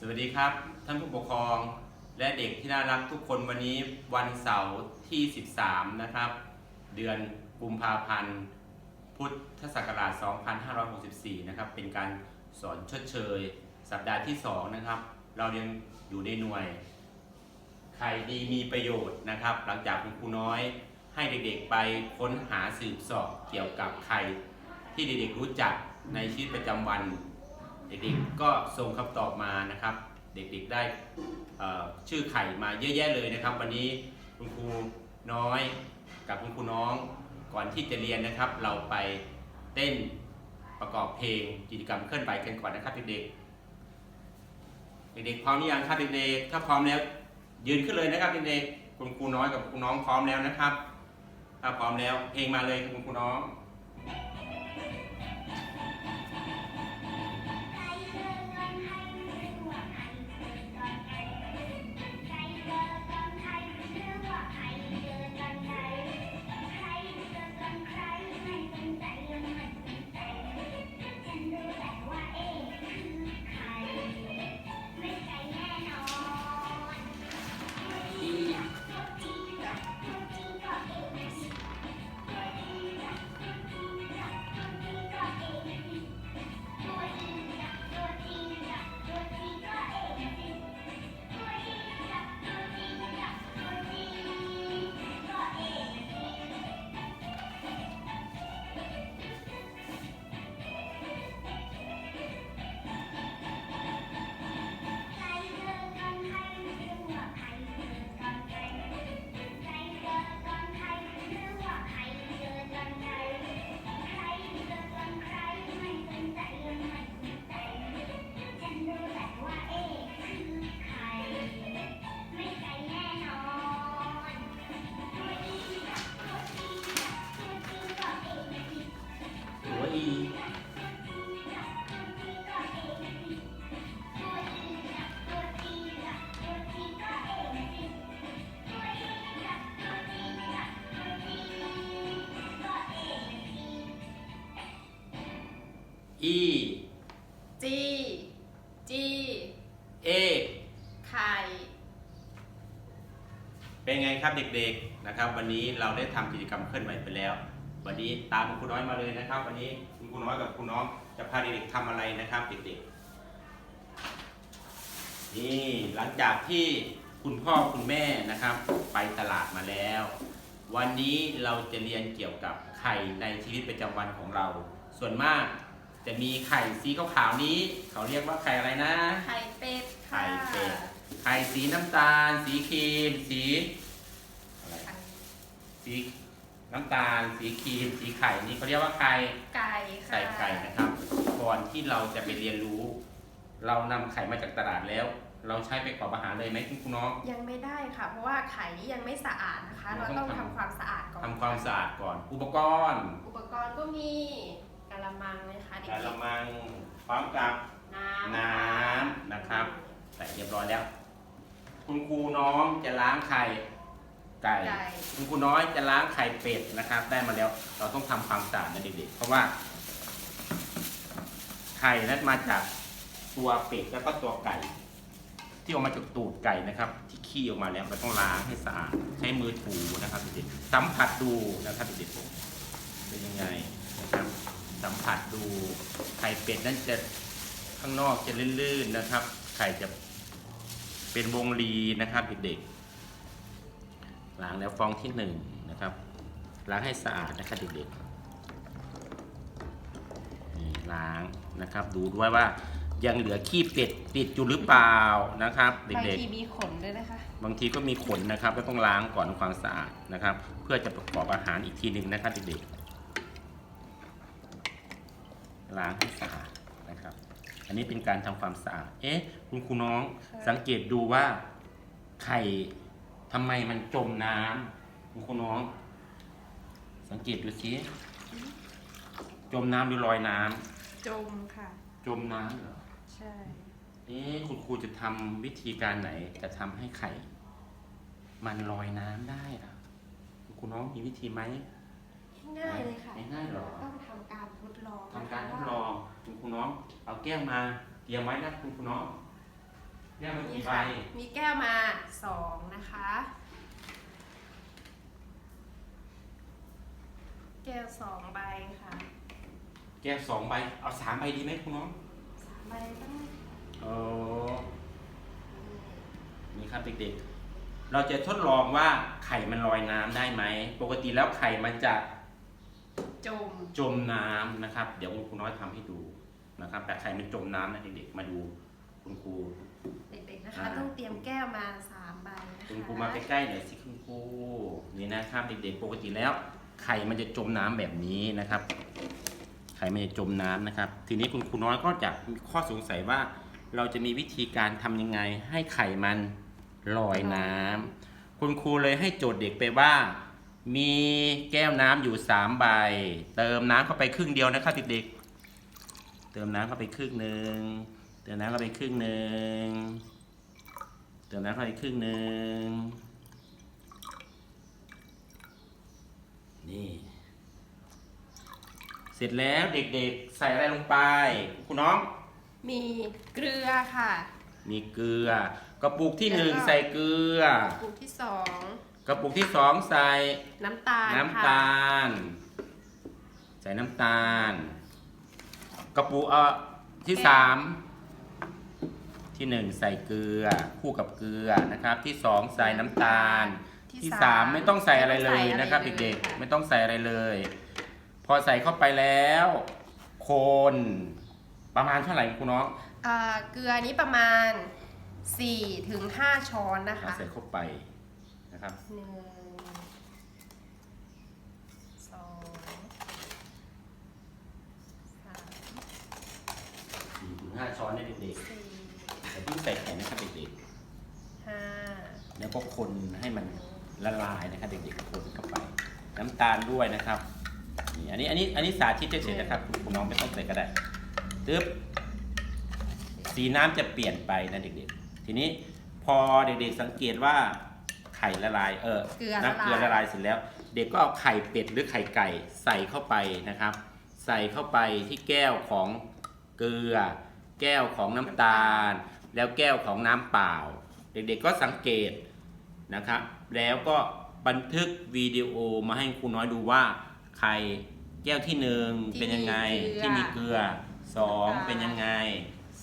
สวัสดีครับ ท่านผู้ปกครองและเด็กที่น่ารักทุกคนวันนี้วันเสาร์ที่ 13 นะครับ เดือนกุมภาพันธ์ พุทธศักราช 2564 นะครับ เป็นการสอนชดเชย สัปดาห์ที่ 2 นะครับ เรายังอยู่ในหน่วย ใครดีมีประโยชน์นะครับ หลังจากคุณครูน้อยให้เด็กๆไปค้นหาสืบสอบเกี่ยวกับใครที่เด็กๆรู้จักในชีวิตประจำวัน เด็กๆก็ส่งคำตอบมานะครับ เด็กๆได้ชื่อไข่มาเยอะแยะเลยนะครับ วันนี้คุณครูน้อยกับคุณครูน้องก่อนที่จะเรียนนะครับ เราไปเต้นประกอบเพลงกิจกรรมเคลื่อนไหวกันก่อนนะครับเด็กๆเด็กๆพร้อมหรือยังครับเด็กๆถ้าพร้อมแล้วยืนขึ้นเลยนะครับเด็กๆคุณครูน้อยกับคุณน้องพร้อมแล้วนะครับถ้าพร้อมแล้วเพลงมาเลยคุณครูน้อง อีจีจีเอไข่เป็นไงครับเด็กๆนะครับ วันนี้เราได้ทำกิจกรรมเคลื่อนไหวไปแล้ว วันนี้ตามคุณครูน้อยมาเลยนะครับ วันนี้คุณครูน้อยกับคุณน้องจะพาเด็กๆทำอะไรนะครับเด็กๆนี่หลังจากที่คุณพ่อคุณแม่นะครับ ไปตลาดมาแล้ว วันนี้เราจะเรียนเกี่ยวกับไข่ในชีวิตประจำวันของเรา ส่วนมาก จะมีไข่สีขาวๆนี้ เขาเรียกว่าไข่อะไรนะ ไข่เป็ดไข่ค่ะเป็ด ไข่สีน้ำตาล สีครีม สีอะไร สีน้ำตาล สีครีม สีไข่นี่เขาเรียกว่าไข่ ไก่ค่ะใส่ไข่นะครับ ก่อนที่เราจะไปเรียนรู้ เรานำไข่มาจากตลาดแล้ว เราใช้ไปประกอบอาหารเลยไหมคุณครูน้อง ยังไม่ได้ค่ะ เพราะว่าไข่นี้ยังไม่สะอาดนะคะ เราเราต้ต้อองงทำ ทำความสะอาดก่อนทำความสะอาดก่อน อุปกรณ์ อุปกรณ์ก็มีกะละมังเลยค่ะเด็กกะละมังพร้อมกับๆน้ำน้ำนะครับ ใส่เรียบร้อยแล้ว คุณครูน้องจะล้างไข่ไก่ ไก่คุณครูน้อยจะล้างไข่เป็ดนะครับ ได้มาแล้ว เราต้องทำความสะอาดนะเด็กๆเพราะว่า ไข่นั้นมาจากตัวเป็ดแล้วก็ตัวไก่ ที่ออกมาจากตูดไก่นะครับ ที่ขี้ออกมาแล้วเราต้องล้างให้สะอาดใช้มือถูนะครับเด็กๆสัมผัสดูนะครับเด็กๆเป็นยังไงนะครับ สัมผัสดู ไข่เป็ดนั้นจะข้างนอกจะลื่นๆนะครับ ไข่จะเป็นวงรีนะครับเด็กๆล้างแล้วฟองที่หนึ่งนะครับล้างให้สะอาดนะครับเด็กๆนี่ล้างนะครับ ดูด้วยว่ายังเหลือขี้เป็ดติดอยู่หรือเปล่านะครับบางเด็กทีมีขนด้วยนะคะๆบางทีก็มีขนนะครับก็ต้องล้างก่อนความสะอาดนะครับ เพื่อจะประกอบอาหารอีกทีหนึ่งนะครับเด็กๆ ล้างให้สะอาดนะครับ อันนี้เป็นการทำความสะอาด เอ๊ะ คุณครูน้องค่ะสังเกตดูว่าไข่ทำไมมันจมน้ำคุณครูน้อง สังเกตดูสิจมน้ำหรือลอยน้ำจมค่ะ จมน้ำเหรอใช่เอ๊ะคุณครูจะทำวิธีการไหนจะทำให้ไข่ มันลอยน้ำได้ล่ะคุณครูน้องมีวิธีไหม ง่ายเลยค่ะง่ายๆเหรอต้องทำการทดลองทำการทดลองคุณครูน้อง เอาแก้วมาเตรียมไว้นะคุณครูน้องแก้วมันนี่กี่ใบค่ะมีแก้วมาสองนะคะ แก้วสองใบค่ะ แก้วสองใบ เอาสามใบดีไหมคุณน้องสามใบต้องโอ้นี่ครับเด็กๆ เราจะทดลองว่าไข่มันลอยน้ำได้ไหม ปกติแล้วไข่มันจะ จม จมน้ำนะครับ เดี๋ยวคุณครูน้อยทำให้ดูนะครับ แต่ไข่มันจมน้ำนะเด็กๆมาดูคุณครู เด็กๆนะคะ อ่า ต้องเตรียมแก้วมาสามใบนะคะคุณครูมาใกล้ๆหน่อยสิคุณครูนี่นะครับเด็กๆปกติแล้วไข่มันจะจมน้ำแบบนี้นะครับ ไข่มันจะจมน้ำนะครับ ทีนี้คุณครูน้อยก็จะมีข้อสงสัยว่า เราจะมีวิธีการทำยังไงให้ไข่มันลอยน้ำคุณครูเลยให้โจทย์เด็กไปว่า มีแก้วน้ำอยู่สามใบ เติมน้ำเข้าไปครึ่งเดียวนะครับเด็กๆ เติมน้ำเข้าไปครึ่งหนึ่ง เติมน้ำเข้าไปครึ่งหนึ่ง เติมน้ำเข้าไปครึ่งหนึ่ง นี่ เสร็จแล้วเด็กๆ ใส่อะไรลงไป คุณน้อง มีเกลือค่ะ มีเกลือ กระปุกที่หนึ่งแล้วก็ ใส่เกลือ กลุ่มที่สอง กระปุกที่สองใส่น้ำตาลน้ำค่ะตาล ใส่น้ำตาล กระปุกเอ่อที่สามที่หนึ่งใส่เกลือคู่กับเกลือนะครับ ที่สองใส่น้ำตาล ที่สามไม่ต้องใส่อะไรเลยนะครับไม่ต้องใส่เด็กอะไรเลยค่ะๆไม่ต้องใส่อะไรเลย พอใส่เข้าไปแล้ว คนประมาณเท่าไหร่คุณน้องอ่าเกลือนี้ประมาณ4ถึง5ช้อนนะคะเอาใส่เข้าไป นะครับหนึ่งสองสามสี่ถึงห้าช้อนให้เด็กสี่ๆแต่เพิ่งใส่แข็งนะครับเด็กห้าๆแล้วก็คนให้มันละลายนะครับเด็กๆคนเข้าไป น้ำตาลด้วยนะครับนี่อันนี้อันนี้อันนี้สาธิตเฉยๆนะครับคุณน้องไม่ต้องใส่ก็ได้ตึ๊บสีน้ำจะเปลี่ยนไปนะเด็กๆ ทีนี้พอเด็กๆสังเกตว่า ไข่ละลาย เออเกลือละน้ำเกลือละลายลายเสร็จแล้ว เด็กก็เอาไข่เป็ดหรือไข่ไก่ใส่เข้าไปนะครับ ใส่เข้าไปที่แก้วของเกลือ แก้วของน้ำตาล แล้วแก้วของน้ำเปล่า เด็กๆก็สังเกตนะครับ แล้วก็บันทึกวิดีโอมาให้ครูน้อยดูว่าไข่แก้วที่หนึ่งเป็นยังไงที่มีเกลือสองเป็นยังไง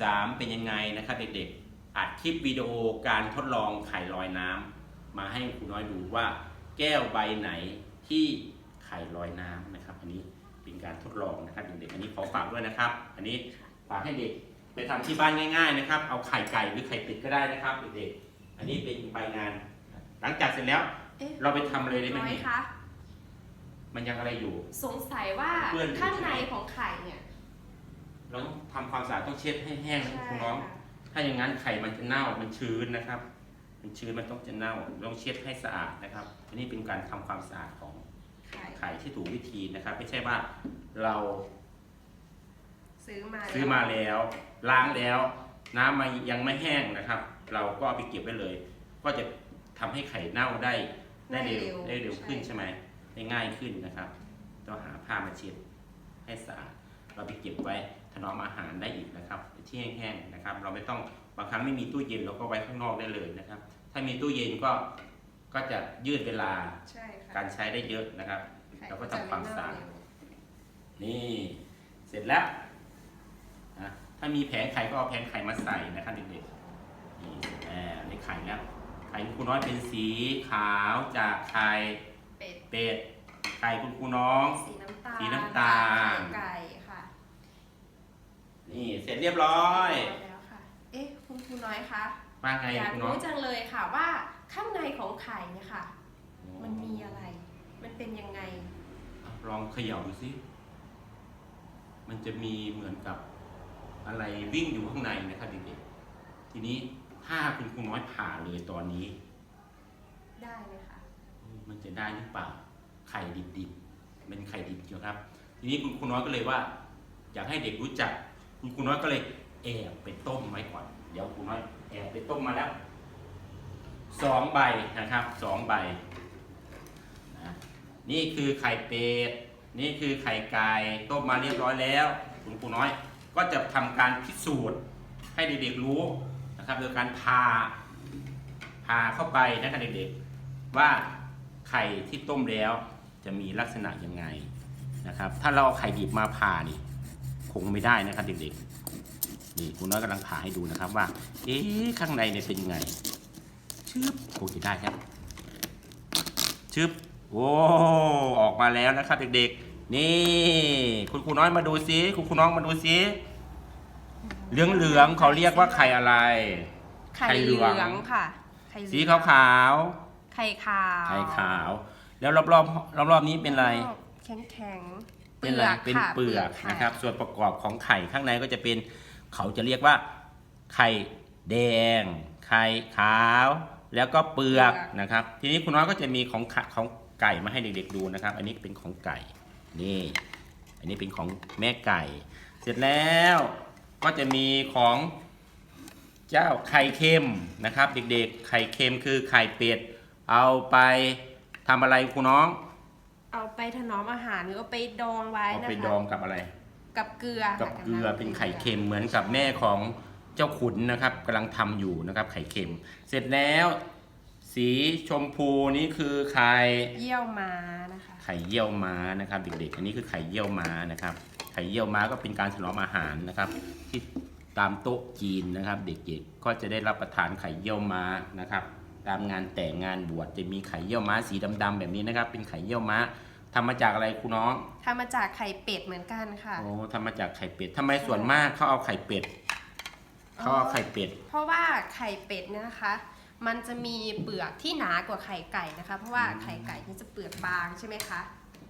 สามเป็นยังไงนะครับเด็กๆ อัดคลิปวิดีโอการทดลองไข่ลอยน้ำ มาให้ครูน้อยดูว่าแก้วใบไหนที่ไข่ลอยน้ำนะครับ อันนี้เป็นการทดลองนะครับเด็กๆอันนี้ขอฝากด้วยนะครับ อันนี้ฝากให้เด็กไปทำที่บ้านง่าย ๆ นะครับ เอาไข่ไก่หรือไข่เป็ดก็ได้นะครับเด็กๆอันนี้เป็นใบงาน หลังจากเสร็จแล้วเอ๊ะเราไปทำเลยได้ไหมน้อยเนี่ยคะมันยังอะไรอยู่ สงสัยว่าเพื่อนอยู่ข้างในของไข่เนี่ยเราต้องทำความสะอาดต้องเช็ดให้แห้งนะใช่คุณน้องค่ะถ้าอย่างนั้นไข่มันจะเน่ามันชื้นนะครับ มันชื้นมันต้องจะเน่าต้องเช็ดให้สะอาดนะครับอันนี้เป็นการทำความสะอาดของไข่ไข่ที่ถูกวิธีนะครับ ไม่ใช่ว่าเรา ซื้อมาซื้อมาแล้ว ล้างแล้ว น้ำมันยังไม่แห้งนะครับ เราก็เอาไปเก็บไว้เลย ก็จะทำให้ไข่เน่าได้ได้เร็วได้เร็วขึ้นใช่ไหมได้ง่ายขึ้นนะครับต้องหาผ้ามาเช็ดให้สะอาดเราไปเก็บไว้ถนอมอาหารได้อีกนะครับ ที่แห้งๆนะครับ เราไม่ต้อง บางครั้งไม่มีตู้เย็นเราก็ไว้ข้างนอกได้เลยนะครับ ถ้ามีตู้เย็นก็ก็จะยืดเวลาใช่ค่ะการใช้ได้เยอะนะครับไข่เราก็ทำความสะอาดจะไเน่เร็วนี่เสร็จแล้วนะถ้ามีแผงไข่ก็เอาแผงไข่มาใส่นะครับเด็กๆนี่แอบในไข่แล้วไข่คุณครูน้อยเป็นสีขาวจากไข่เป็ดเป็ดไข่คุณครูน้องสีน้ำตาลสีน้ำตาลไก่ค่ะนี่เสร็จเรียบร้อยเรีบร้แล้วค่ะเอ๊ะ คุณครูน้อยคะมาไงอยากคุณน้องรู้จังเลยค่ะว่าข้างในของไข่เนี่ยค่ะ มันมีอะไร มันเป็นยังไง ลองเขย่าดูสิ มันจะมีเหมือนกับอะไรวิ่งอยู่ข้างในนะครับเด็กๆ ทีนี้ถ้าคุณครูน้อยผ่าเลยตอนนี้ ได้ไหมคะมันจะได้หรือเปล่า ไข่ดิบๆ เป็นไข่ดิบอยู่ครับ ทีนี้คุณครูน้อยก็เลยว่า อยากให้เด็กรู้จัก คุณครูน้อยก็เลยแอบไปต้มไว้ก่อน เดี๋ยวครูน้อยแอบไปต้มมาแล้วสองใบนะครับสองใบนะนี่คือไข่เป็ดนี่คือไข่ไก่ต้มมาเรียบร้อยแล้ว คุณครูน้อยก็จะทำการพิสูจน์ให้เด็กๆรู้นะครับโดยการพาพาเข้าไปนะครับเด็กๆว่าไข่ที่ต้มแล้วจะมีลักษณะยังไงนะครับ ถ้าเราเอาไข่ดิบมาผ่านี่คงไม่ได้นะครับเด็กๆ นี่คุณน้อยกำลังผ่าให้ดูนะครับว่า เอ๊ะข้างในเนี่ยเป็นยังไง ชึบคงจะได้ครับ ชึบ โอ้ ออกมาแล้วนะครับเด็กๆ นี่ คุณครูน้อยมาดูซิ คุณครูน้องมาดูซิเหลืองเหลืองๆเขาเรียกว่าไข่อะไร ไข่ไข่เหเหลืลือองงค่ะไข่เหลืองสีขาวขาว ไข่ขาวๆไข่ขาว แล้วรอบรอบรอบรอบๆนี้เป็นอะไร แข็งแข็งๆเป็นอะไรเป็นค่ะเปลือกค่ะนะครับ ส่วนประกอบของไข่ข้างในก็จะเป็น เขาจะเรียกว่า ไข่แดง ไข่ขาว แล้วก็เปลือกนะครับ ทีนี้คุณน้อยก็จะมีของขะของไก่มาให้เด็กๆดูนะครับ อันนี้เป็นของไก่นี่ อันนี้เป็นของแม่ไก่ เสร็จแล้วก็จะมีของเจ้าไข่เค็มนะครับ เด็กๆ ไข่เค็มคือไข่เป็ดเอาไปทำอะไรคุณน้อง เอาไปถนอมอาหารหรือเอาไปดองไว้เอานะคะไปดองกับอะไร กับเกลือกับค่ะเกลือำเป็นไข่เค็มเหมือนกับแม่ของเจ้าขุนนะครับกำลังทำอยู่นะครับ ไข่เค็ม เสร็จแล้ว สีชมพูนี่คือไข่เยี่ยวม้านะคะไข่เยี่ยวม้านะครับเด็กๆ อันนี้คือไข่เยี่ยวม้านะครับ ไข่เยี่ยวม้าก็เป็นการถนอมอาหารนะครับที่ตามโต๊ะจีนนะครับ เด็กๆก็จะได้รับประทานไข่เยี่ยวม้านะครับ ตามงานแต่งงานบวชจะมีไข่เยี่ยวม้าสีดำๆแบบนี้นะครับ เป็นไข่เยี่ยวม้า ทำมาจากอะไรคุณน้องทำมาจากไข่เป็ดเหมือนกันค่ะ โอ้ทำมาจากไข่เป็ดทำไมส่วนมากเขาเอาไข่เป็ดเขาเอาไข่เป็ด เพราะว่าไข่เป็ดเนี่ยนะคะ มันจะมีเปลือกที่หนากว่าไข่ไก่นะคะ เพราะว่าอืมไข่ไก่นี่จะเปลือกบางใช่ไหมคะ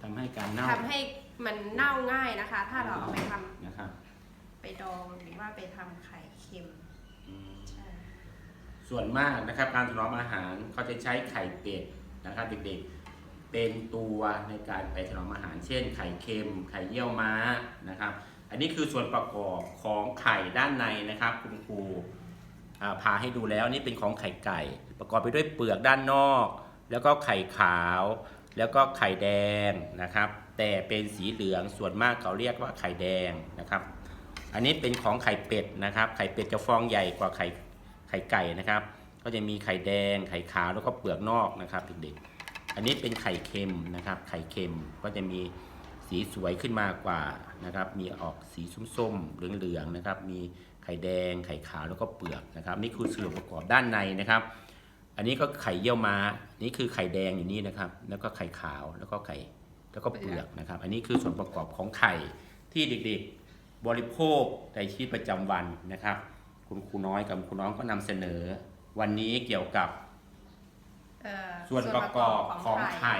ทำให้การเน่าทำให้มันเน่าง่ายนะคะ ถ้าเราเอาไปทำนะครับไปดองหรือว่าไปทำไข่เค็มอืมใช่ส่วนมากนะครับการถนอมอาหารเขาจะใช้ไข่เป็ดนะครับเด็กๆ เป็นตัวในการไปถนอมอาหาร เช่น ไข่เค็ม ไข่เยี่ยวม้านะครับ อันนี้คือส่วนประกอบของไข่ด้านในนะครับ คุณครูพาให้ดูแล้วนี่เป็นของไข่ไก่ ประกอบไปด้วยเปลือกด้านนอก แล้วก็ไข่ขาว แล้วก็ไข่แดงนะครับ แต่เป็นสีเหลืองส่วนมากเขาเรียกว่าไข่แดงนะครับ อันนี้เป็นของไข่เป็ดนะครับ ไข่เป็ดจะฟองใหญ่กว่าไข่ไข่ไก่นะครับ ก็จะมีไข่แดง ไข่ขาวแล้วก็เปลือกนอกนะครับเด็กๆ อันนี้เป็นไข่เค็มนะครับ ไข่เค็มก็จะมีสีสวยขึ้นมากว่านะครับ มีออกสีส้มๆเหลืองๆนะครับ มีไข่แดง ไข่ขาวแล้วก็เปลือกนะครับ นี่คือส่วนประกอบด้านในนะครับ อันนี้ก็ไข่เยี่ยวม้า นี่คือไข่แดงอยู่นี่นะครับ แล้วก็ไข่ขาวแล้วก็ไข่แล้วก็เปลือกนะครับ อันนี้คือส่วนประกอบของไข่ที่เด็กๆบริโภคในชีวิตประจำวันนะครับ คุณครูน้อยกับคุณน้องก็นำเสนอ วันนี้เกี่ยวกับเอ่อ ส่วนประกอบของไข่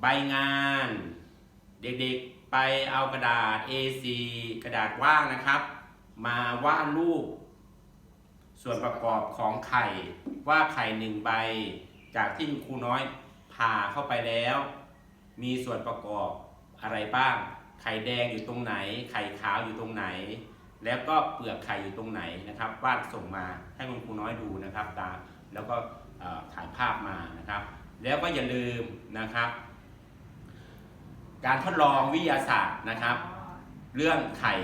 ใบงาน เด็กๆไปเอากระดาษ A4 กระดาษว่างนะครับ มาวาดรูป ส่วนประกอบของไข่ ว่าไข่หนึ่งใบ จากที่คุณครูน้อยผ่าเข้าไปแล้ว มีส่วนประกอบอะไรบ้าง ไข่แดงอยู่ตรงไหน ไข่ขาวอยู่ตรงไหน แล้วก็เปลือกไข่อยู่ตรงไหนนะครับ วาดส่งมาให้คุณครูน้อยดูนะครับตาแล้วก็ถ่ายภาพมานะครับ แล้วก็อย่าลืมนะครับ การทดลองวิทยาศาสตร์นะครับอ๋อเรื่องไข่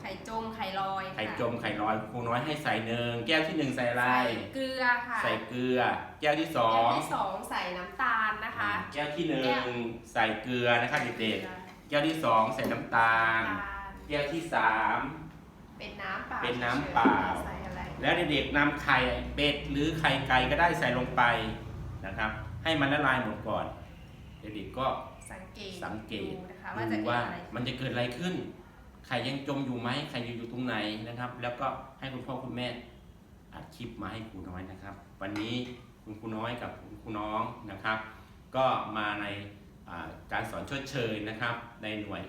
ไข่จมไข่ลอยไข่ค่ะจมไข่ลอยครูน้อยให้ใส่หนึ่งแก้วที่หนึ่งใส่อะไรใส่เกลือค่ะใส่เกลือ แก้วที่สอแก้วงที่สองใส่น้ำตาลนะคะ แก้วที่หนึ่แก้งวใส่เกลือนะครับเด็กๆแก้วที่สองใส่น้ำตาลน้ำตาล แก้วที่สามเป็นน้ำเปล่าเป็นน้ำเปล่าใส่อะไรแล้วเด็กๆนำไข่เป็ดหรือไข่ไก่ก็ได้ใส่ลงไปนะครับ ให้มันละลายหมดก่อนเด็กๆก็สังเกตสังเกตดูนะคะว่าจะดูเกิดว่าอะไรมันจะเกิดอะไรขึ้นไข่ยังจมอยู่ไหมไข่อยู่อยู่ตรงไหนนะครับ แล้วก็ให้คุณพ่อคุณแม่อัดคลิปมาให้ครูน้อยนะครับ วันนี้คุณครูน้อยกับคุณครูน้องนะครับ ก็มาในอ่าการสอนชดเชยนะครับ ในหน่วย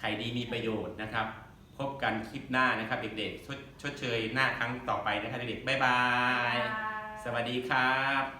ไข่ดีมีประโยชน์นะครับ พบกันคลิปหน้านะครับ เด็กๆชดชดเชยหน้าครั้งต่อไปนะครับเด็กๆบ๊ายบาย สวัสดีครับ